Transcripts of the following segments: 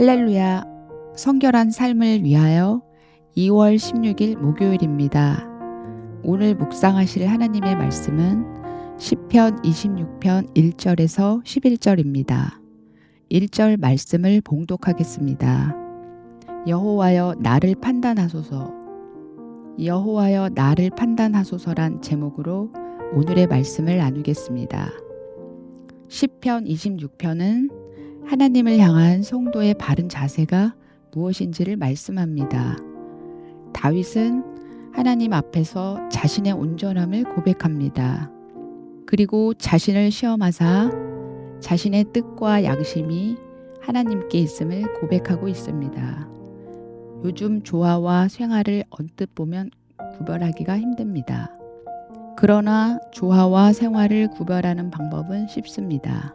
할렐루야. 성결한 삶을 위하여 2월 16일 목요일입니다. 오늘 묵상하실 하나님의 말씀은 10편 26편 1절에서 11절입니다. 1절 말씀을 봉독하겠습니다. 여호와여 나를 판단하소서. 여호와여 나를 판단하소서란 제목으로 오늘의 말씀을 나누겠습니다. 10편 26편은 하나님을 향한 성도의 바른 자세가 무엇인지를 말씀합니다. 다윗은 하나님 앞에서 자신의 온전함을 고백합니다. 그리고 자신을 시험하사 자신의 뜻과 양심이 하나님께 있음을 고백하고 있습니다. 요즘 조화와 생활을 언뜻 보면 구별하기가 힘듭니다. 그러나 조화와 생활을 구별하는 방법은 쉽습니다.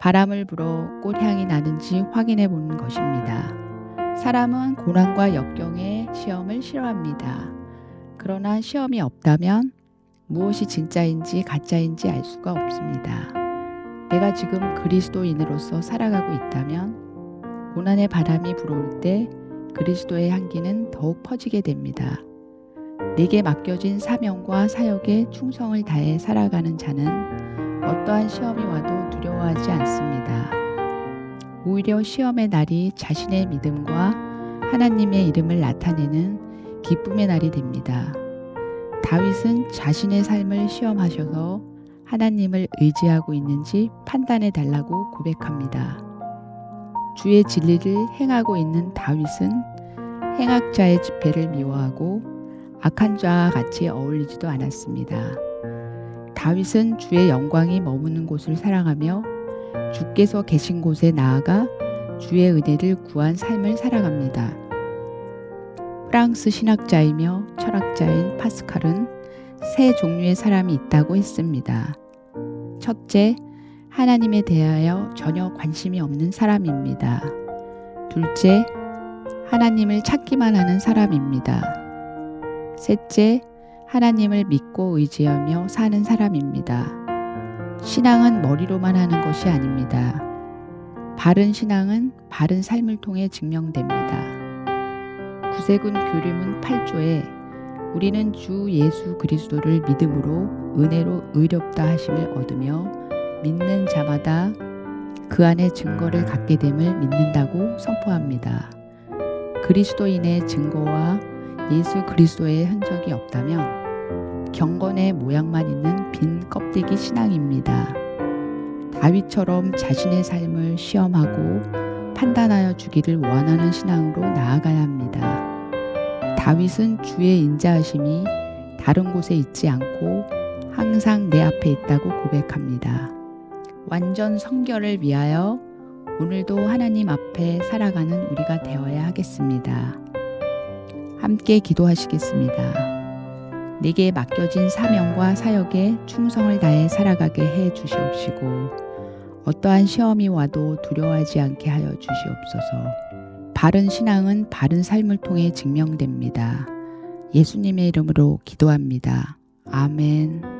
바람을 불어 꽃향이 나는지 확인해 보는 것입니다. 사람은 고난과 역경의 시험을 싫어합니다. 그러나 시험이 없다면 무엇이 진짜인지 가짜인지 알 수가 없습니다. 내가 지금 그리스도인으로서 살아가고 있다면 고난의 바람이 불어올 때 그리스도의 향기는 더욱 퍼지게 됩니다. 내게 맡겨진 사명과 사역에 충성을 다해 살아가는 자는 어떠한 시험이 와도 두려워하지 않습니다. 오히려 시험의 날이 자신의 믿음과 하나님의 이름을 나타내는 기쁨의 날이 됩니다. 다윗은 자신의 삶을 시험하셔서 하나님을 의지하고 있는지 판단해 달라고 고백합니다. 주의 진리를 행하고 있는 다윗은 행악자의 집회를 미워하고 악한 자와 같이 어울리지도 않았습니다. 다윗은 주의 영광이 머무는 곳을 사랑하며 주께서 계신 곳에 나아가 주의 은혜를 구한 삶을 살아갑니다. 프랑스 신학자이며 철학자인 파스칼은 세 종류의 사람이 있다고 했습니다. 첫째, 하나님에 대하여 전혀 관심이 없는 사람입니다. 둘째, 하나님을 찾기만 하는 사람입니다. 셋째, 하나님을 믿고 의지하며 사는 사람입니다. 신앙은 머리로만 하는 것이 아닙니다. 바른 신앙은 바른 삶을 통해 증명됩니다. 구세군 교류문 8조에 우리는 주 예수 그리스도를 믿음으로 은혜로 의롭다 하심을 얻으며 믿는 자마다 그 안에 증거를 갖게 됨을 믿는다고 선포합니다. 그리스도인의 증거와 예수 그리스도의 흔적이 없다면 경건의 모양만 있는 빈 껍데기 신앙입니다. 다윗처럼 자신의 삶을 시험하고 판단하여 주기를 원하는 신앙으로 나아가야 합니다. 다윗은 주의 인자하심이 다른 곳에 있지 않고 항상 내 앞에 있다고 고백합니다. 완전 성결을 위하여 오늘도 하나님 앞에 살아가는 우리가 되어야 하겠습니다. 함께 기도하시겠습니다. 내게 맡겨진 사명과 사역에 충성을 다해 살아가게 해 주시옵시고 어떠한 시험이 와도 두려워하지 않게 하여 주시옵소서. 바른 신앙은 바른 삶을 통해 증명됩니다. 예수님의 이름으로 기도합니다. 아멘.